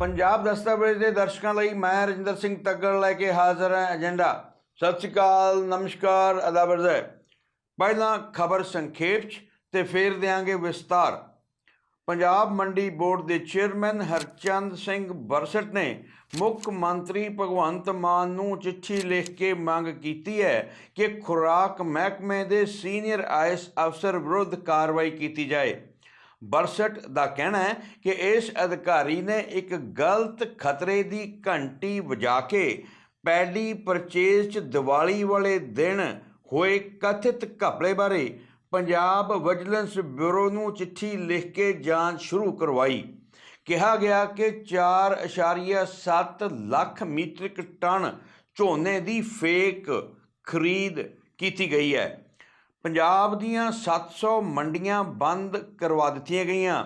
ਪੰਜਾਬ ਦਸਤਾਵੇਜ਼ ਦੇ ਦਰਸ਼ਕਾਂ ਲਈ ਮੈਂ ਰਜਿੰਦਰ ਸਿੰਘ ਤੱਗੜ ਲੈ ਕੇ ਹਾਜ਼ਰ ਹਾਂ ਏਜੰਡਾ। ਸਤਿ ਸ਼੍ਰੀ ਅਕਾਲ, ਨਮਸਕਾਰ ਅਦਾਬਰਜ਼ ਹੈ ਪਹਿਲਾਂ ਖਬਰ ਸੰਖੇਪ 'ਚ ਤੇ ਫਿਰ ਦਿਆਂਗੇ ਵਿਸਤਾਰ। ਪੰਜਾਬ ਮੰਡੀ ਬੋਰਡ ਦੇ ਚੇਅਰਮੈਨ ਹਰਚੰਦ ਸਿੰਘ ਬਰਸਟ ਨੇ ਮੁੱਖ ਮੰਤਰੀ ਭਗਵੰਤ ਮਾਨ ਨੂੰ ਚਿੱਠੀ ਲਿਖ ਕੇ ਮੰਗ ਕੀਤੀ ਹੈ ਕਿ ਖੁਰਾਕ ਮਹਿਕਮੇ ਦੇ ਸੀਨੀਅਰ ਆਈਐਸ ਅਫਸਰ ਵਿਰੁੱਧ ਕਾਰਵਾਈ ਕੀਤੀ ਜਾਏ। ਬਰਸਟ ਦਾ ਕਹਿਣਾ ਹੈ ਕਿ ਇਸ ਅਧਿਕਾਰੀ ਨੇ ਇੱਕ ਗਲਤ ਖਤਰੇ ਦੀ ਘੰਟੀ ਵਜਾ ਕੇ ਪੈਡੀ ਪਰਚੇਜ਼ 'ਚ ਦੀਵਾਲੀ ਵਾਲੇ ਦਿਨ ਹੋਏ ਕਥਿਤ ਘਪਲੇ ਬਾਰੇ ਪੰਜਾਬ ਵਿਜੀਲੈਂਸ ਬਿਊਰੋ ਨੂੰ ਚਿੱਠੀ ਲਿਖ ਕੇ ਜਾਂਚ ਸ਼ੁਰੂ ਕਰਵਾਈ। ਕਿਹਾ ਗਿਆ ਕਿ 4.7 ਲੱਖ ਮੀਟ੍ਰਿਕ ਟਨ ਝੋਨੇ ਦੀ ਫੇਕ ਖਰੀਦ ਕੀਤੀ ਗਈ ਹੈ। ਪੰਜਾਬ ਦੀਆਂ 700 ਮੰਡੀਆਂ ਬੰਦ ਕਰਵਾ ਦਿੱਤੀਆਂ ਗਈਆਂ।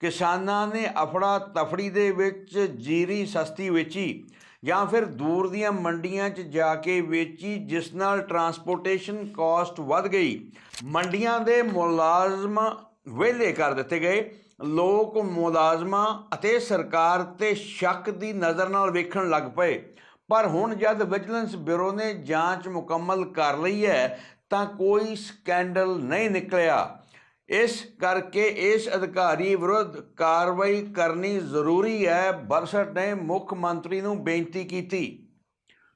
ਕਿਸਾਨਾਂ ਨੇ ਅਫੜਾ ਤਫੜੀ ਦੇ ਵਿੱਚ ਜੀਰੀ ਸਸਤੀ ਵੇਚੀ ਜਾਂ ਫਿਰ ਦੂਰ ਦੀਆਂ ਮੰਡੀਆਂ 'ਚ ਜਾ ਕੇ ਵੇਚੀ, ਜਿਸ ਨਾਲ ਟਰਾਂਸਪੋਰਟੇਸ਼ਨ ਕਾਸਟ ਵੱਧ ਗਈ। ਮੰਡੀਆਂ ਦੇ ਮੁਲਾਜ਼ਮ ਵਿਹਲੇ ਕਰ ਦਿੱਤੇ ਗਏ। ਲੋਕ ਮੁਲਾਜ਼ਮਾਂ ਅਤੇ ਸਰਕਾਰ ਤੇ ਸ਼ੱਕ ਦੀ ਨਜ਼ਰ ਨਾਲ ਵੇਖਣ ਲੱਗ ਪਏ। ਪਰ ਹੁਣ ਜਦ ਵਿਜੀਲੈਂਸ ਬਿਊਰੋ ਨੇ ਜਾਂਚ ਮੁਕੰਮਲ ਕਰ ਲਈ ਹੈ ਤਾਂ ਕੋਈ ਸਕੈਂਡਲ ਨਹੀਂ ਨਿਕਲਿਆ। ਇਸ ਕਰਕੇ ਇਸ ਅਧਿਕਾਰੀ ਵਿਰੁੱਧ ਕਾਰਵਾਈ ਕਰਨੀ ਜ਼ਰੂਰੀ ਹੈ, ਬਰਸਟ ਨੇ ਮੁੱਖ ਮੰਤਰੀ ਨੂੰ ਬੇਨਤੀ ਕੀਤੀ।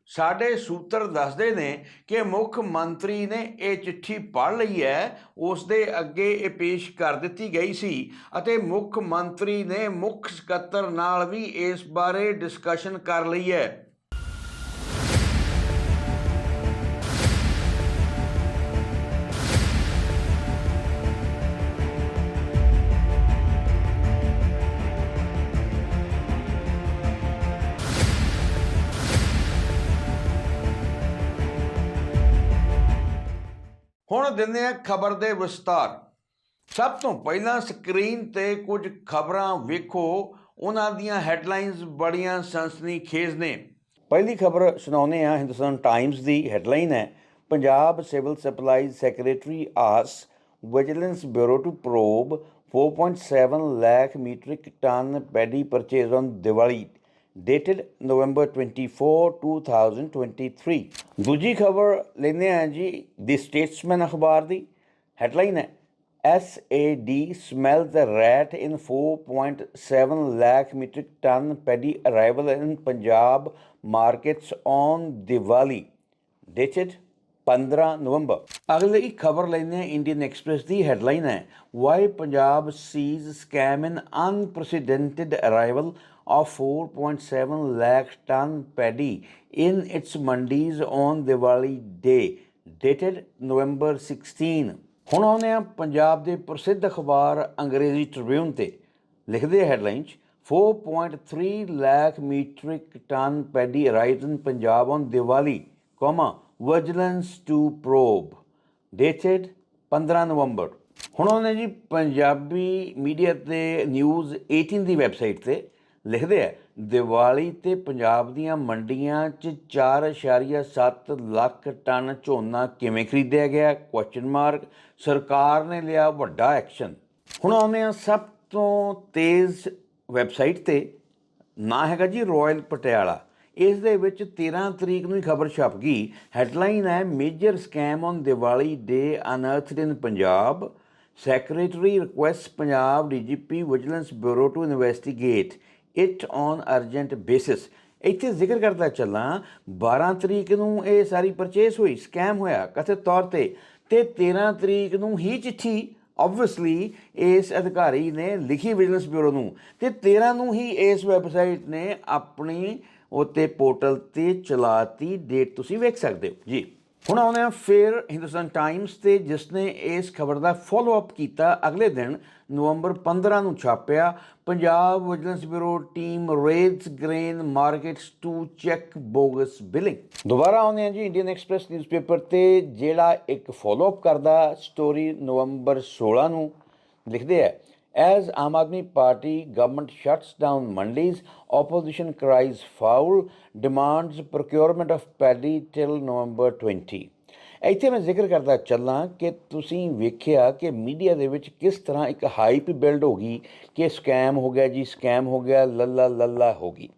ਸਾਡੇ ਸੂਤਰ ਦੱਸਦੇ ਨੇ ਕਿ ਮੁੱਖ ਮੰਤਰੀ ਨੇ ਇਹ ਚਿੱਠੀ ਪੜ੍ਹ ਲਈ ਹੈ ਉਸ ਦੇ ਅੱਗੇ ਇਹ ਪੇਸ਼ ਕਰ ਦਿੱਤੀ ਗਈ ਸੀ ਅਤੇ ਮੁੱਖ ਮੰਤਰੀ ਨੇ ਮੁੱਖ ਸਕੱਤਰ ਨਾਲ ਵੀ ਇਸ ਬਾਰੇ ਡਿਸਕਸ਼ਨ ਕਰ ਲਈ ਹੈ। ਹੁਣ ਦਿੰਦੇ ਆ ਖਬਰ ਦੇ ਵਿਸਤਾਰ। ਸਭ ਤੋਂ ਪਹਿਲਾਂ ਸਕਰੀਨ ਤੇ ਕੁਝ ਖਬਰਾਂ ਵੇਖੋ। ਉਹਨਾਂ ਦੀਆਂ ਹੈਡਲਾਈਨਸ ਬੜੀਆਂ ਸਨਸਨੀਖੇਜ਼ ਨੇ। ਪਹਿਲੀ ਖਬਰ ਸੁਣਾਉਂਦੇ ਆ ਹਿੰਦੁਸਤਾਨ ਟਾਈਮਸ ਦੀ ਹੈਡਲਾਈਨ ਹੈ। ਪੰਜਾਬ ਸਿਵਲ ਸਪਲਾਈਜ਼ ਸੈਕਟਰੀ ਆਸ vigilance bureau to probe 4.7 lakh metric ton paddy purchase on Diwali. Dated November 24 2023 ਦੂਜੀ ਖਬਰ ਲੈਂਦੇ ਹਾਂ ਜੀ ਦੀ ਸਟੇਟਸਮੈਨ ਅਖਬਾਰ ਦੀ। ਹੈਡਲਾਈਨ ਹੈ SAD smell the rat in 4.7 lakh metric ton paddy arrival in Punjab markets on Diwali dated 15 November. ਅਗਲੀ ਖਬਰ ਲੈਂਦੇ ਹਾਂ ਇੰਡੀਅਨ ਐਕਸਪ੍ਰੈਸ ਦੀ ਹੈਡਲਾਈਨ ਹੈ why Punjab sees scam in unprecedented arrival of 4.7 lakh ton paddy in its mandis on Diwali day, dated November 16 ਹੁਣ ਆਉਂਦੇ ਆ ਪੰਜਾਬ ਦੇ ਪ੍ਰਸਿੱਧ ਅਖਬਾਰ ਅੰਗਰੇਜ਼ੀ ਟ੍ਰਿਬਿਊਨ ਤੇ। ਲਿਖਦੇ ਹੈਡਲਾਈਨ 'ਚ 4.3 lakh metric ton paddy arrived in Punjab on Diwali comma vigilance to probe dated 15 November. ਹੁਣ ਉਹਨੇ ਜੀ ਪੰਜਾਬੀ ਮੀਡੀਆ ਤੇ ਨਿਊਜ਼ 18 ਦੀ ਵੈਬਸਾਈਟ ਤੇ। ਲਿਖਦੇ ਆ, ਦੀਵਾਲੀ ਤੇ ਪੰਜਾਬ ਦੀਆਂ ਮੰਡੀਆਂ 'ਚ 4.7 ਲੱਖ ਟਨ ਝੋਨਾ ਕਿਵੇਂ ਖਰੀਦਿਆ ਗਿਆ? ਕੁਐਸਚਨ ਮਾਰਕ ਸਰਕਾਰ ਨੇ ਲਿਆ ਵੱਡਾ ਐਕਸ਼ਨ ਹੁਣ ਆਉਂਦੇ ਆ ਸਭ ਤੋਂ ਤੇਜ਼ ਵੈਬਸਾਈਟ ਤੇ। ਨਾ ਹੈਗਾ ਜੀ ਰਾਇਲ ਪਟਿਆਲਾ ਇਸ ਦੇ ਵਿੱਚ 13 ਤਰੀਕ ਨੂੰ ਹੀ ਖਬਰ ਛਪ ਗਈ। ਹੈਡਲਾਈਨ ਹੈ major scam on Diwali day unearthed in Punjab. Secretary request Punjab DGP vigilance bureau to investigate it on urgent basis ਇੱਥੇ ਜ਼ਿਕਰ ਕਰਦਾ ਚੱਲਾਂ 12 ਤਰੀਕ ਨੂੰ ਇਹ ਸਾਰੀ ਪਰਚੇਸ ਹੋਈ ਸਕੈਮ ਹੋਇਆ, ਕਥਿਤ ਤੌਰ ਤੇ। ਤੇ 13 ਤਰੀਕ ਨੂੰ ਹੀ ਚਿੱਠੀ ਆਬਵੀਅਸਲੀ ਇਸ ਅਧਿਕਾਰੀ ਨੇ ਲਿਖੀ ਵਿਜੀਲੈਂਸ ਬਿਊਰੋ ਨੂੰ। ਤੇ 13 ਨੂੰ ਹੀ ਇਸ ਵੈਬਸਾਈਟ ਨੇ ਆਪਣੀ ਉਤੇ ਪੋਰਟਲ ਤੇ ਚਲਾਤੀ ਡੇਟ ਤੁਸੀਂ ਵੇਖ ਸਕਦੇ ਹੋ। ਜੀ। ਹੁਣ ਆਉਂਦੇ ਹਾਂ ਫਿਰ ਹਿੰਦੁਸਤਾਨ ਟਾਈਮਸ ਤੇ ਜਿਸ ਨੇ ਇਸ ਖਬਰ ਦਾ ਫਾਲੋ ਅਪ ਕੀਤਾ। ਅਗਲੇ ਦਿਨ ਨਵੰਬਰ 15 ਨੂੰ ਛਾਪਿਆ। Punjab vigilance bureau team raids grain markets to check bogus billing ਦੁਬਾਰਾ ਆਉਂਦੇ ਹਾਂ ਜੀ ਇੰਡੀਅਨ ਐਕਸਪ੍ਰੈਸ ਨਿਊਜ਼ਪੇਪਰ ਤੇ, ਜਿਹੜਾ ਇੱਕ ਫਾਲੋ ਅਪ ਕਰਦਾ ਸਟੋਰੀ ਨਵੰਬਰ 16 ਨੂੰ ਲਿਖਦੇ ਹੈ As Aam Aadmi Party government shuts down mandis, opposition cries foul, demands procurement of paddy till November 20. ਇੱਥੇ ਮੈਂ ਜ਼ਿਕਰ ਕਰਦਾ ਚੱਲਾਂ ਕਿ ਤੁਸੀਂ ਵੇਖਿਆ ਕਿ ਮੀਡੀਆ ਦੇ ਵਿੱਚ ਕਿਸ ਤਰ੍ਹਾਂ ਇੱਕ ਹਾਈਪ ਬਿਲਡ ਹੋ ਗਈ ਕਿ ਸਕੈਮ ਹੋ ਗਿਆ ਜੀ ਸਕੈਮ ਹੋ ਗਿਆ ਲੱਲਾ ਲੱਲਾ ਹੋ ਗਈ।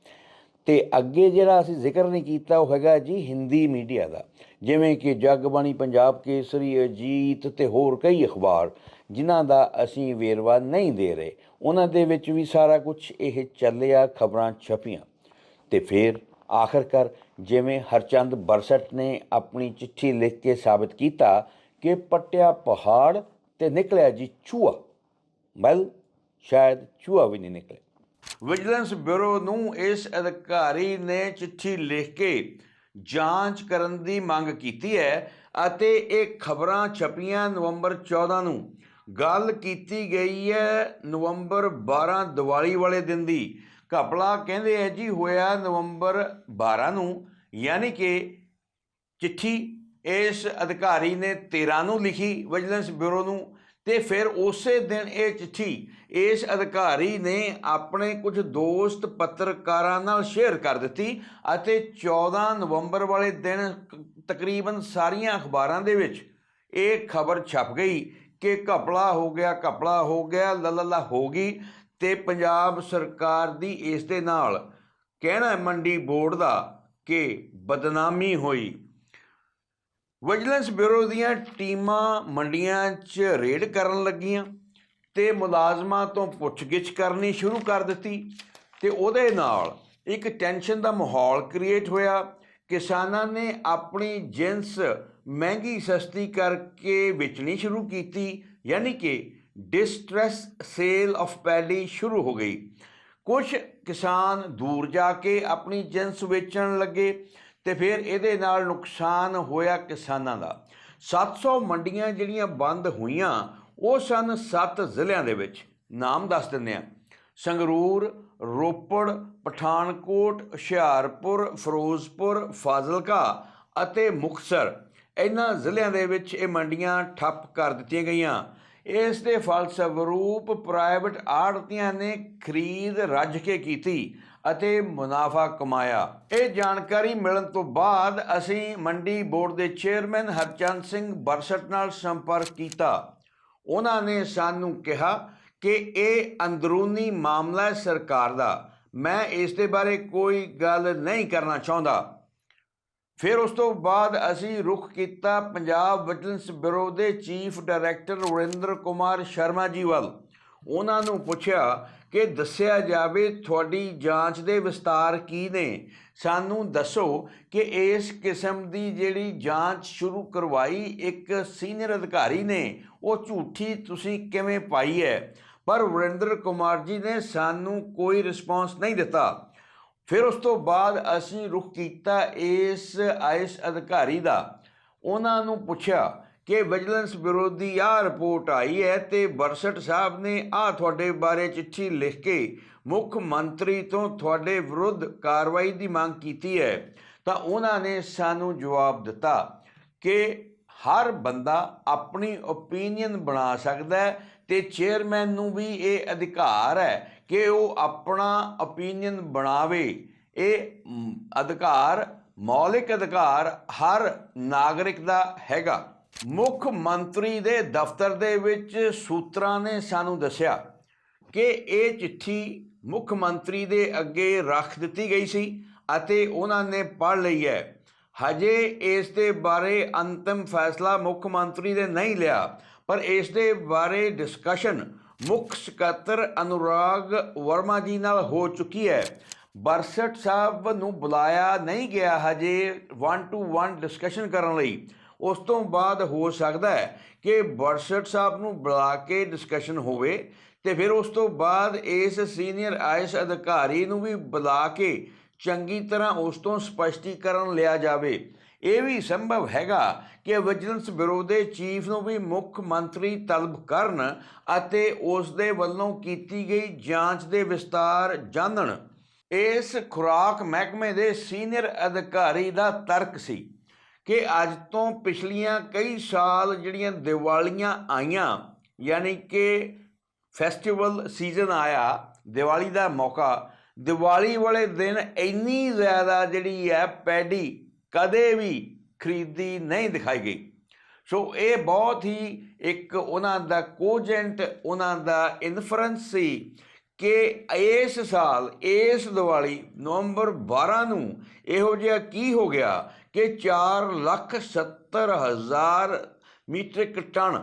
ਤੇ ਅੱਗੇ ਜਿਹੜਾ ਅਸੀਂ ਜ਼ਿਕਰ ਨਹੀਂ ਕੀਤਾ ਉਹ ਹੈਗਾ ਜੀ ਹਿੰਦੀ ਮੀਡੀਆ ਦਾ। ਜਿਵੇਂ ਕਿ ਜਗਬਾਣੀ ਪੰਜਾਬ ਕੇਸਰੀ ਅਜੀਤ ਤੇ ਹੋਰ ਕਈ ਅਖਬਾਰ। ਜਿਨ੍ਹਾਂ ਦਾ ਅਸੀਂ ਵੇਰਵਾ ਨਹੀਂ ਦੇ ਰਹੇ। ਉਹਨਾਂ ਦੇ ਵਿੱਚ ਵੀ ਸਾਰਾ ਕੁਝ ਇਹ ਚੱਲਿਆ, ਖਬਰਾਂ ਛਪੀਆਂ। ਤੇ ਫਿਰ ਆਖਰਕਾਰ ਜਿਵੇਂ ਹਰਚੰਦ ਬਰਸਟ ਨੇ ਆਪਣੀ ਚਿੱਠੀ ਲਿਖ ਕੇ ਸਾਬਤ ਕੀਤਾ ਕਿ ਪੱਟਿਆ ਪਹਾੜ ਤੇ ਨਿਕਲਿਆ ਜੀ ਚੂਹਾ। ਵੈਲ ਸ਼ਾਇਦ ਚੂਹਾ ਵੀ ਨਹੀਂ ਨਿਕਲਿਆ ਵਿਜੀਲੈਂਸ ਬਿਊਰੋ ਨੂੰ ਇਸ ਅਧਿਕਾਰੀ ਨੇ ਚਿੱਠੀ ਲਿਖ ਕੇ ਜਾਂਚ ਕਰਨ ਦੀ ਮੰਗ ਕੀਤੀ ਹੈ ਅਤੇ ਇਹ ਖਬਰਾਂ ਛਪੀਆਂ ਨਵੰਬਰ 14 ਨੂੰ। ਗੱਲ ਕੀਤੀ ਗਈ ਹੈ ਨਵੰਬਰ 12 ਦੀਵਾਲੀ ਵਾਲੇ ਦਿਨ ਦੀ। ਘਪਲਾ ਕਹਿੰਦੇ ਹੈ ਜੀ ਹੋਇਆ ਨਵੰਬਰ 12 ਨੂੰ, ਯਾਨੀ ਕਿ ਚਿੱਠੀ ਇਸ ਅਧਿਕਾਰੀ ਨੇ 13 ਨੂੰ ਲਿਖੀ ਵਿਜੀਲੈਂਸ ਬਿਊਰੋ ਨੂੰ ਤੇ ਫਿਰ ਉਸੇ ਦਿਨ ਇਹ ਚਿੱਠੀ ਇਸ ਅਧਿਕਾਰੀ ਨੇ ਆਪਣੇ ਕੁਝ ਦੋਸਤ ਪੱਤਰਕਾਰਾਂ ਨਾਲ ਸ਼ੇਅਰ ਕਰ ਦਿੱਤੀ ਅਤੇ 14 ਨਵੰਬਰ ਵਾਲੇ ਦਿਨ ਤਕਰੀਬਨ ਸਾਰੀਆਂ ਅਖਬਾਰਾਂ ਦੇ ਵਿੱਚ ਇਹ ਖਬਰ ਛਪ ਗਈ। ਕਿ ਘਪਲਾ ਹੋ ਗਿਆ, ਘਪਲਾ ਹੋ ਗਿਆ ਲੱਲਾ ਹੋ ਗਈ ਤੇ ਪੰਜਾਬ ਸਰਕਾਰ ਦੀ ਇਸ ਦੇ ਨਾਲ ਕਹਿਣਾ ਮੰਡੀ ਬੋਰਡ ਦਾ ਕਿ ਬਦਨਾਮੀ ਹੋਈ। ਵਿਜੀਲੈਂਸ ਬਿਊਰੋ ਦੀਆਂ ਟੀਮਾਂ ਮੰਡੀਆਂ 'ਚ ਰੇਡ ਕਰਨ ਲੱਗੀਆਂ ਤੇ ਮੁਲਾਜ਼ਮਾਂ ਤੋਂ ਪੁੱਛਗਿੱਛ ਕਰਨੀ ਸ਼ੁਰੂ ਕਰ ਦਿੱਤੀ ਤੇ ਉਹਦੇ ਨਾਲ ਇੱਕ ਟੈਨਸ਼ਨ ਦਾ ਮਾਹੌਲ ਕ੍ਰੀਏਟ ਹੋਇਆ। ਕਿਸਾਨਾਂ ਨੇ ਆਪਣੀ ਜਿੰਸ ਮਹਿੰਗੀ ਸਸਤੀ ਕਰਕੇ ਵੇਚਣੀ ਸ਼ੁਰੂ ਕੀਤੀ, ਯਾਨੀ ਕਿ ਡਿਸਟ੍ਰੈਸ ਸੇਲ ਆਫ ਪੈਡੀ ਸ਼ੁਰੂ ਹੋ ਗਈ। ਕੁਝ ਕਿਸਾਨ ਦੂਰ ਜਾ ਕੇ ਆਪਣੀ ਜਿੰਸ ਵੇਚਣ ਲੱਗੇ ਤੇ ਫਿਰ ਇਹਦੇ ਨਾਲ ਨੁਕਸਾਨ ਹੋਇਆ ਕਿਸਾਨਾਂ ਦਾ। 700 ਮੰਡੀਆਂ ਜਿਹੜੀਆਂ ਬੰਦ ਹੋਈਆਂ, ਉਹ ਸਨ 7 ਜ਼ਿਲ੍ਹਿਆਂ ਦੇ ਵਿੱਚ। ਨਾਮ ਦੱਸ ਦਿੰਦੇ ਆ ਸੰਗਰੂਰ, ਰੋਪੜ, ਪਠਾਨਕੋਟ, ਹੁਸ਼ਿਆਰਪੁਰ, ਫਿਰੋਜ਼ਪੁਰ, ਫਾਜ਼ਿਲਕਾ ਅਤੇ ਮੁਕਤਸਰ। ਇਹਨਾਂ ਜ਼ਿਲ੍ਹਿਆਂ ਦੇ ਵਿੱਚ ਇਹ ਮੰਡੀਆਂ ਠੱਪ ਕਰ ਦਿੱਤੀਆਂ ਗਈਆਂ। ਇਸ ਦੇ ਫਲਸਰੂਪ ਪ੍ਰਾਈਵੇਟ ਆੜਤੀਆਂ ਨੇ ਖਰੀਦ ਰੱਜ ਕੇ ਕੀਤੀ ਅਤੇ ਮੁਨਾਫਾ ਕਮਾਇਆ। ਇਹ ਜਾਣਕਾਰੀ ਮਿਲਣ ਤੋਂ ਬਾਅਦ ਅਸੀਂ ਮੰਡੀ ਬੋਰਡ ਦੇ ਚੇਅਰਮੈਨ ਹਰਚੰਦ ਸਿੰਘ ਬਰਸਟ ਨਾਲ ਸੰਪਰਕ ਕੀਤਾ। ਉਹਨਾਂ ਨੇ ਸਾਨੂੰ ਕਿਹਾ ਕਿ ਇਹ ਅੰਦਰੂਨੀ ਮਾਮਲਾ ਹੈ ਸਰਕਾਰ ਦਾ। ਮੈਂ ਇਸ ਦੇ ਬਾਰੇ ਕੋਈ ਗੱਲ ਨਹੀਂ ਕਰਨਾ ਚਾਹੁੰਦਾ। ਫਿਰ ਉਸ ਤੋਂ ਬਾਅਦ ਅਸੀਂ ਰੁਖ ਕੀਤਾ ਪੰਜਾਬ ਵਿਜੀਲੈਂਸ ਬਿਊਰੋ ਦੇ ਚੀਫ ਡਾਇਰੈਕਟਰ ਵਰਿੰਦਰ ਕੁਮਾਰ ਸ਼ਰਮਾ ਜੀ ਵੱਲ। ਉਹਨਾਂ ਨੂੰ ਪੁੱਛਿਆ ਕਿ ਦੱਸਿਆ ਜਾਵੇ ਤੁਹਾਡੀ ਜਾਂਚ ਦੇ ਵਿਸਤਾਰ ਕੀ ਨੇ। ਸਾਨੂੰ ਦੱਸੋ ਕਿ ਇਸ ਕਿਸਮ ਦੀ ਜਿਹੜੀ ਜਾਂਚ ਸ਼ੁਰੂ ਕਰਵਾਈ ਇੱਕ ਸੀਨੀਅਰ ਅਧਿਕਾਰੀ ਨੇ, ਉਹ ਝੂਠੀ ਤੁਸੀਂ ਕਿਵੇਂ ਪਾਈ ਹੈ? ਪਰ ਵਰਿੰਦਰ ਕੁਮਾਰ ਜੀ ਨੇ ਸਾਨੂੰ ਕੋਈ ਰਿਸਪਾਂਸ ਨਹੀਂ ਦਿੱਤਾ। ਫਿਰ ਉਸ ਤੋਂ ਬਾਅਦ ਅਸੀਂ ਰੁਖ ਕੀਤਾ ਇਸ ਆਈਸ ਅਧਿਕਾਰੀ ਦਾ। ਉਹਨਾਂ ਨੂੰ ਪੁੱਛਿਆ ਕਿ ਵਿਜੀਲੈਂਸ ਬਿਊਰੋ ਦੀ ਆਹ ਰਿਪੋਰਟ ਆਈ ਹੈ ਤੇ ਬਰਸਟ ਸਾਹਿਬ ਨੇ ਆਹ ਤੁਹਾਡੇ ਬਾਰੇ ਚਿੱਠੀ ਲਿਖ ਕੇ ਮੁੱਖ ਮੰਤਰੀ ਤੋਂ ਤੁਹਾਡੇ ਵਿਰੁੱਧ ਕਾਰਵਾਈ ਦੀ ਮੰਗ ਕੀਤੀ ਹੈ। ਤਾਂ ਉਹਨਾਂ ਨੇ ਸਾਨੂੰ ਜਵਾਬ ਦਿੱਤਾ ਕਿ ਹਰ ਬੰਦਾ ਆਪਣੀ ਓਪੀਨੀਅਨ ਬਣਾ ਸਕਦਾ ਹੈ ਤੇ ਚੇਅਰਮੈਨ ਨੂੰ ਵੀ ਇਹ ਅਧਿਕਾਰ ਹੈ ਕਿ ਉਹ ਆਪਣਾ ਓਪੀਨੀਅਨ ਬਣਾਵੇ। ਇਹ ਅਧਿਕਾਰ, ਮੌਲਿਕ ਅਧਿਕਾਰ ਹਰ ਨਾਗਰਿਕ ਦਾ ਹੈਗਾ। ਮੁੱਖ ਮੰਤਰੀ ਦੇ ਦਫ਼ਤਰ ਦੇ ਵਿੱਚ ਸੂਤਰਾਂ ਨੇ ਸਾਨੂੰ ਦੱਸਿਆ ਕਿ ਇਹ ਚਿੱਠੀ ਮੁੱਖ ਮੰਤਰੀ ਦੇ ਅੱਗੇ ਰੱਖ ਦਿੱਤੀ ਗਈ ਸੀ ਅਤੇ ਉਹਨਾਂ ਨੇ ਪੜ੍ਹ ਲਈ ਹੈ। ਹਜੇ ਇਸ ਦੇ ਬਾਰੇ ਅੰਤਿਮ ਫੈਸਲਾ ਮੁੱਖ ਮੰਤਰੀ ਨੇ ਨਹੀਂ ਲਿਆ। ਪਰ ਇਸ ਦੇ ਬਾਰੇ ਡਿਸਕਸ਼ਨ ਮੁੱਖ ਸਕੱਤਰ ਅਨੁਰਾਗ ਵਰਮਾ ਜੀ ਨਾਲ ਹੋ ਚੁੱਕੀ ਹੈ। ਬਰਸਟ ਸਾਹਿਬ ਨੂੰ ਬੁਲਾਇਆ ਨਹੀਂ ਗਿਆ ਹਜੇ 1 ਟੂ 1 ਡਿਸਕਸ਼ਨ ਕਰਨ ਲਈ। ਉਸ ਤੋਂ ਬਾਅਦ ਹੋ ਸਕਦਾ ਹੈ ਕਿ ਬਰਸਟ ਸਾਹਿਬ ਨੂੰ ਬੁਲਾ ਕੇ ਡਿਸਕਸ਼ਨ ਹੋਵੇ ਤੇ ਫਿਰ ਉਸ ਤੋਂ ਬਾਅਦ ਇਸ ਸੀਨੀਅਰ ਆਈਐਸ ਅਧਿਕਾਰੀ ਨੂੰ ਵੀ ਬੁਲਾ ਕੇ ਚੰਗੀ ਤਰ੍ਹਾਂ ਉਸ ਤੋਂ ਸਪਸ਼ਟੀਕਰਨ ਲਿਆ ਜਾਵੇ। ਇਹ ਵੀ ਸੰਭਵ ਹੈਗਾ ਕਿ ਵਿਜੀਲੈਂਸ ਬਿਊਰੋ ਦੇ ਚੀਫ ਨੂੰ ਵੀ ਮੁੱਖ ਮੰਤਰੀ ਤਲਬ ਕਰਨ ਅਤੇ ਉਸ ਦੇ ਵੱਲੋਂ ਕੀਤੀ ਗਈ ਜਾਂਚ ਦੇ ਵਿਸਤਾਰ ਜਾਣਨ। ਇਸ ਖੁਰਾਕ ਮਹਿਕਮੇ ਦੇ ਸੀਨੀਅਰ ਅਧਿਕਾਰੀ ਦਾ ਤਰਕ ਸੀ ਕਿ ਅੱਜ ਤੋਂ ਪਿਛਲੀਆਂ ਕਈ ਸਾਲ ਜਿਹੜੀਆਂ ਦੀਵਾਲੀਆਂ ਆਈਆਂ, ਯਾਨੀ ਕਿ ਫੈਸਟੀਵਲ ਸੀਜ਼ਨ ਆਇਆ, ਦੀਵਾਲੀ ਦਾ ਮੌਕਾ, ਦੀਵਾਲੀ ਵਾਲੇ ਦਿਨ ਇੰਨੀ ਜ਼ਿਆਦਾ ਜਿਹੜੀ ਹੈ ਪੈਡੀ ਕਦੇ ਵੀ ਖਰੀਦੀ ਨਹੀਂ ਦਿਖਾਈ ਗਈ। ਸੋ ਇਹ ਬਹੁਤ ਹੀ ਇੱਕ ਉਹਨਾਂ ਦਾ ਕੋਜੈਂਟ, ਉਹਨਾਂ ਦਾ ਇਨਫਰੈਂਸ ਸੀ ਕਿ ਇਸ ਸਾਲ, ਇਸ ਦੀਵਾਲੀ, ਨਵੰਬਰ 12 ਨੂੰ ਇਹੋ ਜਿਹਾ ਕੀ ਹੋ ਗਿਆ ਕਿ 4 ਲੱਖ 70 ਹਜ਼ਾਰ ਮੀਟ੍ਰਿਕ ਟਨ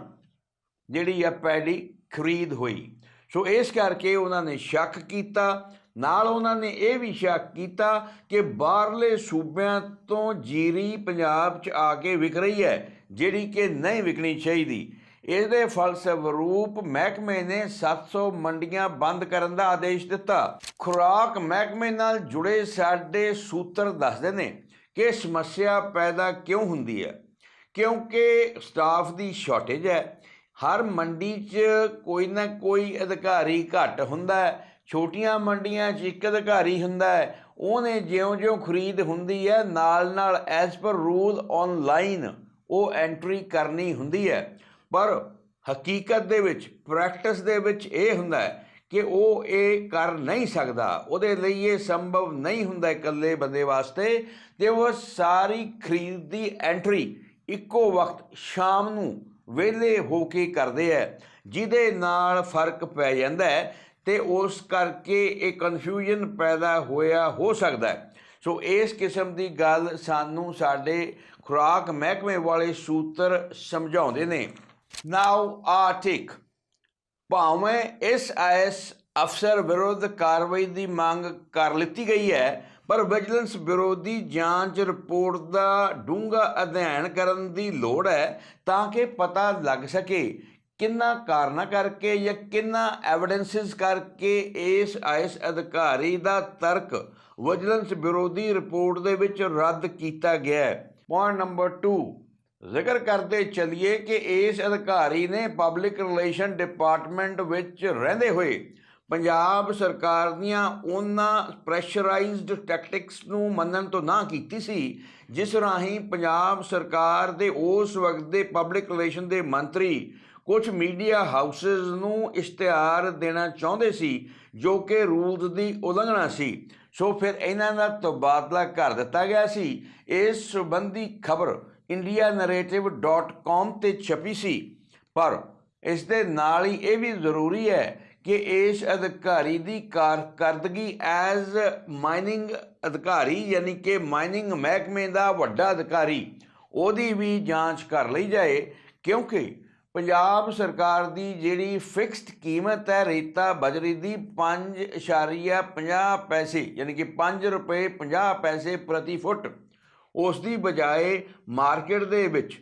ਜਿਹੜੀ ਆ ਪੈਡੀ ਖਰੀਦ ਹੋਈ। ਸੋ ਇਸ ਕਰਕੇ ਉਹਨਾਂ ਨੇ ਸ਼ੱਕ ਕੀਤਾ ਨਾਲ ਉਹਨਾਂ ਨੇ ਇਹ ਵੀ ਸ਼ੱਕ ਕੀਤਾ ਕਿ ਬਾਹਰਲੇ ਸੂਬਿਆਂ ਤੋਂ ਜੀਰੀ ਪੰਜਾਬ 'ਚ ਆ ਕੇ ਵਿਕ ਰਹੀ ਹੈ, ਜਿਹੜੀ ਕਿ ਨਹੀਂ ਵਿਕਣੀ ਚਾਹੀਦੀ। ਇਹਦੇ ਫਲਸਰੂਪ ਮਹਿਕਮੇ ਨੇ 700 ਮੰਡੀਆਂ ਬੰਦ ਕਰਨ ਦਾ ਆਦੇਸ਼ ਦਿੱਤਾ। ਖੁਰਾਕ ਮਹਿਕਮੇ ਨਾਲ ਜੁੜੇ ਸਾਡੇ ਸੂਤਰ ਦੱਸਦੇ ਨੇ ਕਿ ਸਮੱਸਿਆ ਪੈਦਾ ਕਿਉਂ ਹੁੰਦੀ ਹੈ, ਕਿਉਂਕਿ ਸਟਾਫ ਦੀ ਸ਼ਾਰਟੇਜ ਹੈ। ਹਰ ਮੰਡੀ 'ਚ ਕੋਈ ਨਾ ਕੋਈ ਅਧਿਕਾਰੀ ਘੱਟ ਹੁੰਦਾ ਹੈ। ਛੋਟੀਆਂ ਮੰਡੀਆਂ 'ਚ ਇੱਕ ਅਧਿਕਾਰੀ ਹੁੰਦਾ ਹੈ, ਉਹਨੇ ਜਿਉਂ-ਜਿਉਂ ਖਰੀਦ ਹੁੰਦੀ ਹੈ, ਨਾਲ-ਨਾਲ ਐਸ ਪਰ ਰੂਲ ਆਨਲਾਈਨ ਉਹ ਐਂਟਰੀ ਕਰਨੀ ਹੁੰਦੀ ਹੈ। ਪਰ ਹਕੀਕਤ ਦੇ ਵਿੱਚ ਪ੍ਰੈਕਟਿਸ ਦੇ ਵਿੱਚ ਇਹ ਹੁੰਦਾ ਹੈ ਕਿ ਉਹ ਇਹ ਕਰ ਨਹੀਂ ਸਕਦਾ। ਉਹਦੇ ਲਈ ਇਹ ਸੰਭਵ ਨਹੀਂ ਹੁੰਦਾ ਇਕੱਲੇ ਬੰਦੇ ਵਾਸਤੇ। ਤੇ ਉਹ ਸਾਰੀ ਖਰੀਦ ਦੀ ਐਂਟਰੀ ਇੱਕੋ ਵਕਤ ਸ਼ਾਮ ਨੂੰ ਵਿਹਲੇ ਹੋ ਕੇ ਕਰਦੇ ਹੈ, ਜਿਹਦੇ ਨਾਲ ਫ਼ਰਕ ਪੈ ਜਾਂਦਾ ਹੈ ਤੇ ਉਸ ਕਰਕੇ ਇਹ ਕਨਫਿਊਜ਼ਨ ਪੈਦਾ ਹੋਇਆ, ਹੋ ਸਕਦਾ ਸੋ ਇਸ ਕਿਸਮ ਦੀ ਗੱਲ ਸਾਨੂੰ ਸਾਡੇ ਖੁਰਾਕ ਮਹਿਕਮੇ ਵਾਲੇ ਸੂਤਰ ਸਮਝਾਉਂਦੇ ਨੇ। ਨਾਓ ਆਰਟਿਕ ਭਾਵੇਂ ਇਸ ਆਈਐਸ ਅਫਸਰ ਵਿਰੁੱਧ ਕਾਰਵਾਈ ਦੀ ਮੰਗ ਕਰ ਲਿੱਤੀ ਗਈ ਹੈ, ਪਰ ਵਿਜੀਲੈਂਸ ਬਿਊਰੋ ਦੀ ਜਾਂਚ ਰਿਪੋਰਟ ਦਾ ਡੂੰਘਾ ਅਧਿਐਨ ਕਰਨ ਦੀ ਲੋੜ ਹੈ ਤਾਂ ਕਿ ਪਤਾ ਲੱਗ ਸਕੇ ਕਿੰਨਾ ਕਾਰਨਾਂ ਕਰਕੇ ਜਾਂ ਕਿੰਨਾ ਐਵੀਡੈਂਸਸ ਕਰਕੇ ਇਸ ਆਈਐਸ ਅਧਿਕਾਰੀ ਦਾ ਤਰਕ ਵਿਜੀਲੈਂਸ ਬਿਊਰੋ ਦੀ ਰਿਪੋਰਟ ਦੇ ਵਿੱਚ ਰੱਦ ਕੀਤਾ ਗਿਆ ਹੈ? ਪੁਆਇੰਟ ਨੰਬਰ 2 ਜ਼ਿਕਰ ਕਰਦੇ ਚੱਲੀਏ ਕਿ ਇਸ ਅਧਿਕਾਰੀ ਨੇ ਪਬਲਿਕ ਰਿਲੇਸ਼ਨ ਡਿਪਾਰਟਮੈਂਟ ਵਿੱਚ ਰਹਿੰਦੇ ਹੋਏ ਪੰਜਾਬ ਸਰਕਾਰ ਦੀਆਂ ਉਹਨਾਂ ਪ੍ਰੈਸ਼ਰਾਈਜ਼ਡ ਟੈਕਟਿਕਸ ਨੂੰ ਮੰਨਣ ਤੋਂ ਨਾ ਕੀਤੀ ਸੀ, ਜਿਸ ਰਾਹੀਂ ਪੰਜਾਬ ਸਰਕਾਰ ਦੇ ਉਸ ਵਕਤ ਦੇ ਪਬਲਿਕ ਰਿਲੇਸ਼ਨ ਦੇ ਮੰਤਰੀ ਕੁਝ ਮੀਡੀਆ ਹਾਊਸਸ ਨੂੰ ਇਸ਼ਤਿਹਾਰ ਦੇਣਾ ਚਾਹੁੰਦੇ ਸੀ, ਜੋ ਕਿ ਰੂਲਸ ਦੀ ਉਲੰਘਣਾ ਸੀ। ਸੋ ਫਿਰ ਇਹਨਾਂ ਦਾ ਤਬਾਦਲਾ ਕਰ ਦਿੱਤਾ ਗਿਆ ਸੀ। ਇਸ ਸੰਬੰਧੀ ਖਬਰ indianarrative.com ਤੇ ਛਪੀ ਸੀ। ਪਰ ਇਸ ਦੇ ਨਾਲ ਹੀ ਇਹ ਵੀ ਜ਼ਰੂਰੀ ਹੈ ਕਿ ਇਸ ਅਧਿਕਾਰੀ ਦੀ ਕਾਰਕਰਦਗੀ ਐਜ਼ ਮਾਈਨਿੰਗ ਅਧਿਕਾਰੀ, ਯਾਨੀ ਕਿ ਮਾਈਨਿੰਗ ਮਹਿਕਮੇ ਦਾ ਵੱਡਾ ਅਧਿਕਾਰੀ, ਉਹਦੀ ਵੀ ਜਾਂਚ ਕਰ ਲਈ ਜਾਏ, ਕਿਉਂਕਿ ਪੰਜਾਬ ਸਰਕਾਰ ਦੀ ਜਿਹੜੀ ਫਿਕਸਡ ਕੀਮਤ ਹੈ, ਰੇਤਾ ਬਜਰੀ ਦੀ 5.50 ਪੈਸੇ, ਯਾਨੀ ਕਿ 5 ਰੁਪਏ 50 ਪੈਸੇ ਪ੍ਰਤੀ ਫੁੱਟ, ਉਸ ਦੀ ਬਜਾਏ ਮਾਰਕੀਟ ਦੇ ਵਿੱਚ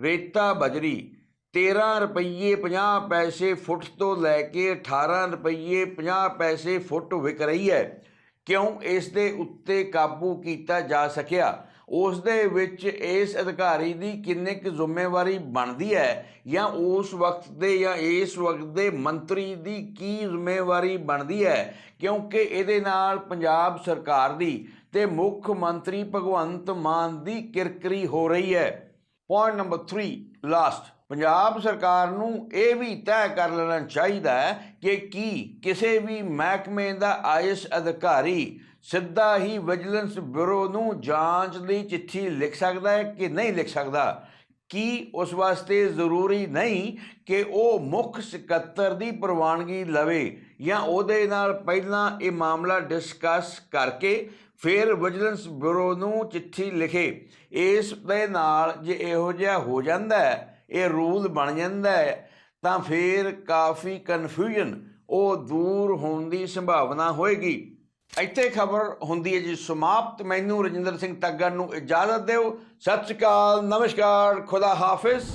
ਰੇਤਾ ਬਜਰੀ 13 ਰੁਪਏ 50 ਪੈਸੇ ਫੁੱਟ ਤੋਂ ਲੈ ਕੇ 18 ਰੁਪਏ 50 ਪੈਸੇ ਫੁੱਟ ਵਿਕ ਰਹੀ ਹੈ। ਕਿਉਂ ਇਸ ਦੇ ਉੱਤੇ ਕਾਬੂ ਕੀਤਾ ਜਾ ਸਕਿਆ? ਉਸ ਦੇ ਵਿੱਚ ਇਸ ਅਧਿਕਾਰੀ ਦੀ ਕਿੰਨੇ ਕੁ ਜ਼ਿੰਮੇਵਾਰੀ ਬਣਦੀ ਹੈ ਜਾਂ ਉਸ ਵਕਤ ਦੇ ਜਾਂ ਇਸ ਵਕਤ ਦੇ ਮੰਤਰੀ ਦੀ ਕੀ ਜ਼ਿੰਮੇਵਾਰੀ ਬਣਦੀ ਹੈ? ਕਿਉਂਕਿ ਇਹਦੇ ਨਾਲ ਪੰਜਾਬ ਸਰਕਾਰ ਦੀ ਤੇ ਮੁੱਖ ਮੰਤਰੀ ਭਗਵੰਤ ਮਾਨ ਦੀ ਕਿਰਕਰੀ ਹੋ ਰਹੀ ਹੈ। ਪੁਆਇੰਟ ਨੰਬਰ 3 ਲਾਸਟ ਪੰਜਾਬ ਸਰਕਾਰ ਨੂੰ ਇਹ ਵੀ ਤੈਅ ਕਰ ਲੈਣਾ ਚਾਹੀਦਾ ਹੈ ਕਿ ਕੀ ਕਿਸੇ ਵੀ ਮਹਿਕਮੇ ਦਾ ਆਈਐਸ ਅਧਿਕਾਰੀ ਸਿੱਧਾ ਹੀ ਵਿਜੀਲੈਂਸ ਬਿਊਰੋ ਨੂੰ ਜਾਂਚ ਲਈ ਚਿੱਠੀ ਲਿਖ ਸਕਦਾ ਹੈ ਕਿ ਨਹੀਂ ਲਿਖ ਸਕਦਾ? ਕੀ ਉਸ ਵਾਸਤੇ ਜ਼ਰੂਰੀ ਨਹੀਂ ਕਿ ਉਹ ਮੁੱਖ ਸਕੱਤਰ ਦੀ ਪ੍ਰਵਾਨਗੀ ਲਵੇ ਜਾਂ ਉਹਦੇ ਨਾਲ ਪਹਿਲਾਂ ਇਹ ਮਾਮਲਾ ਡਿਸਕਸ ਕਰਕੇ ਫਿਰ ਵਿਜੀਲੈਂਸ ਬਿਊਰੋ ਨੂੰ ਚਿੱਠੀ ਲਿਖੇ? ਇਸ ਦੇ ਨਾਲ ਜੇ ਇਹੋ ਜਿਹਾ ਹੋ ਜਾਂਦਾ ਹੈ, ਇਹ ਰੂਲ ਬਣ ਜਾਂਦਾ ਹੈ, ਤਾਂ ਫਿਰ ਕਾਫੀ ਕਨਫਿਊਜ਼ਨ ਉਹ ਦੂਰ ਹੋਣ ਦੀ ਸੰਭਾਵਨਾ ਹੋਏਗੀ। ਇੱਥੇ ਖਬਰ ਹੁੰਦੀ ਹੈ ਜੀ, ਸਮਾਪਤ। ਮੈਨੂੰ ਰਜਿੰਦਰ ਸਿੰਘ ਤੱਗਰ ਨੂੰ ਇਜਾਜ਼ਤ ਦਿਓ। ਸਤਿ ਸ਼੍ਰੀ ਅਕਾਲ, ਨਮਸਕਾਰ, ਖੁਦਾ ਹਾਫਿਜ਼।